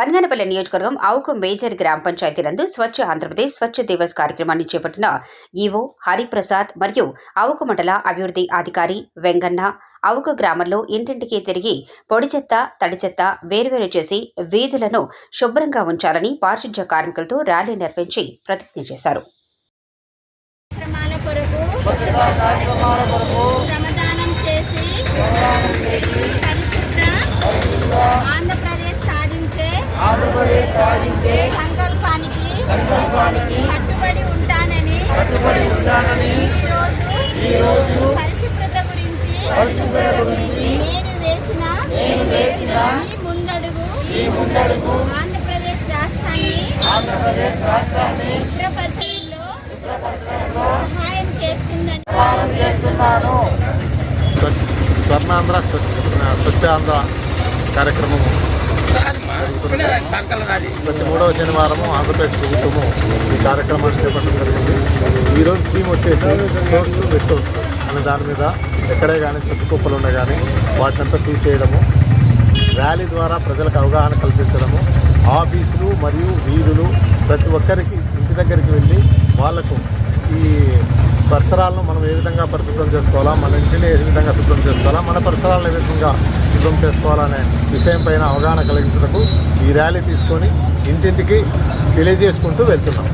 బనగానపల్లి నియోజకవర్గం అవుకు మేజర్ గ్రామ పంచాయతీ నందు స్వచ్ఛ ఆంధ్రప్రదేశ్ స్వచ్ఛ దివస్ కార్యక్రమాన్ని చేపట్టిన ఈవో హరిప్రసాద్ మరియు అవుకు మండల అభివృద్ధి అధికారి వెంగన్న అవుకు గ్రామంలో ఇంటింటికి తిరిగి పొడి చెత్త తడి చెత్త వేరువేరు చేసి వీధులను శుభ్రంగా ఉంచాలని పారిశుధ్య కార్మికులతో ర్యాలీ నిర్వహించి ప్రతిజ్ఞ చేశారు. సాధించే సంకల్పానికి సంకల్పానికి కట్టుబడి ఉంటానని కట్టుబడి ఉంటానని ఈ రోజు పరిశుభ్రత గురించి పరిశుభ్రత గురించి నేను వేసిన నేను వేసిన ఈ ముందడుగు ఈ ముందడుగు ఆంధ్రప్రదేశ్ రాష్ట్రాన్ని ఆంధ్రప్రదేశ్ రాష్ట్రాన్ని శుభ్రపరచడంలో సహాయం చేస్తుందని చేస్తున్నాను. స్వ- స్వర్ణాంధ్ర స్వచ్ఛ స్వచ్ఛాంధ్ర కార్యక్రమము ప్రతి మూడవ శనివారం ఆంధ్రప్రదేశ్ ప్రభుత్వము ఈ కార్యక్రమాన్ని చేపట్టడం జరిగింది. ఈరోజు థీమ్ వచ్చేసి సోర్స్ రిసోర్స్ అనే దాని మీద ఎక్కడే కానీ చుట్టుకుప్పలు కుప్పలు కానీ వాటినంతా తీసేయడము ర్యాలీ ద్వారా ప్రజలకు అవగాహన కల్పించడము ఆఫీసులు మరియు వీధులు ప్రతి ఒక్కరికి ఇంటి దగ్గరికి వెళ్ళి వాళ్ళకు పరిసరాలను మనం ఏ విధంగా పరిశుభ్రం చేసుకోవాలా మన ఇంటిని ఏ విధంగా శుభ్రం చేసుకోవాలా మన పరిసరాలను ఏ విధంగా శుభ్రం చేసుకోవాలనే విషయం పైన అవగాహన కలిగించడానికి ఈ ర్యాలీ తీసుకొని ఇంటింటికి తెలియజేసుకుంటూ వెళ్తున్నాం.